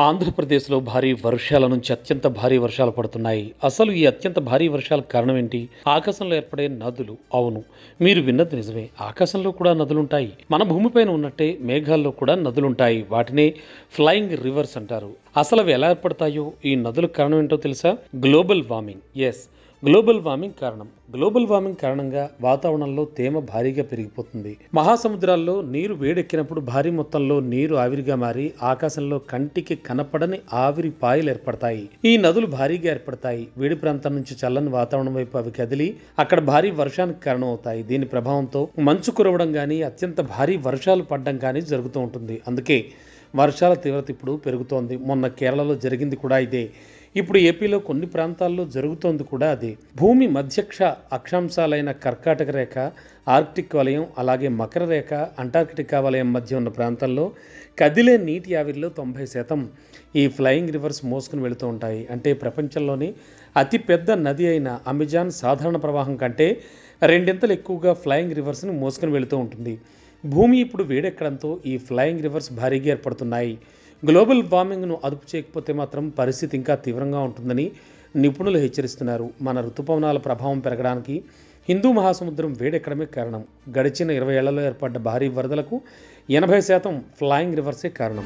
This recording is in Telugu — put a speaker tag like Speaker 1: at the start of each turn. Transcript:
Speaker 1: ఆంధ్రప్రదేశ్లో భారీ వర్షాల నుంచి అత్యంత భారీ వర్షాలు పడుతున్నాయి. అసలు ఈ అత్యంత భారీ వర్షాలకు కారణం ఏంటి ఆకాశంలో ఏర్పడే నదులు అవును. మీరు విన్నది నిజమే. ఆకాశంలో కూడా నదులుంటాయి. మన భూమిపైన ఉన్నట్టే మేఘాల్లో కూడా నదులుంటాయి. వాటినే ఫ్లయింగ్ రివర్స్ అంటారు. అసలు అవి ఎలా ఏర్పడతాయో ఈ నదులకు కారణం ఏంటో తెలుసా? Global warming. Yes. Global warming కారణం. గ్లోబల్ వార్మింగ్ కారణంగా వాతావరణంలో తేమ భారీగా పెరిగిపోతుంది. మహాసముద్రాల్లో నీరు వేడెక్కినప్పుడు భారీ మొత్తంలో నీరు ఆవిరిగా మారి ఆకాశంలో కంటికి కనపడని ఆవిరి పాయలు ఏర్పడతాయి. ఈ నదులు భారీగా ఏర్పడతాయి. వేడి ప్రాంతం నుంచి చల్లని వాతావరణం వైపు అవి కదిలి అక్కడ భారీ వర్షానికి కారణమవుతాయి. దీని ప్రభావంతో మంచు కురవడం కానీ అత్యంత భారీ వర్షాలు పడడం కానీ జరుగుతూ ఉంటుంది. అందుకే వర్షాల తీవ్రత ఇప్పుడు పెరుగుతోంది. మొన్న కేరళలో జరిగింది కూడా ఇదే. ఇప్పుడు ఏపీలో కొన్ని ప్రాంతాల్లో జరుగుతోంది కూడా అదే. భూమి మధ్యక్ష అక్షాంశాలైన కర్కాటక రేఖ ఆర్కిటిక్ వలయం అలాగే మకర రేఖ అంటార్కిటికా వలయం మధ్య ఉన్న ప్రాంతాల్లో కదిలే నీటి ఆవిరిలో తొంభై శాతం ఈ ఫ్లయింగ్ రివర్స్ మోసుకుని వెళుతూ ఉంటాయి. అంటే ప్రపంచంలోనే అతిపెద్ద నది అయిన అమెజాన్ సాధారణ ప్రవాహం కంటే రెండింతలు ఎక్కువగా ఫ్లయింగ్ రివర్స్ను మోసుకుని వెళుతూ ఉంటుంది. భూమి ఇప్పుడు వేడెక్కడంతో ఈ ఫ్లయింగ్ రివర్స్ భారీగా ఏర్పడుతున్నాయి. గ్లోబల్ వార్మింగ్ను అదుపు చేయకపోతే మాత్రం పరిస్థితి ఇంకా తీవ్రంగా ఉంటుందని నిపుణులు హెచ్చరిస్తున్నారు. మన ఋతుపవనాల ప్రభావం పెరగడానికి హిందూ మహాసముద్రం వేడెక్కడమే కారణం. గడిచిన ఇరవై ఏళ్ళలో ఏర్పడ్డ భారీ వరదలకు ఎనభై శాతం ఫ్లయింగ్ రివర్సే కారణం.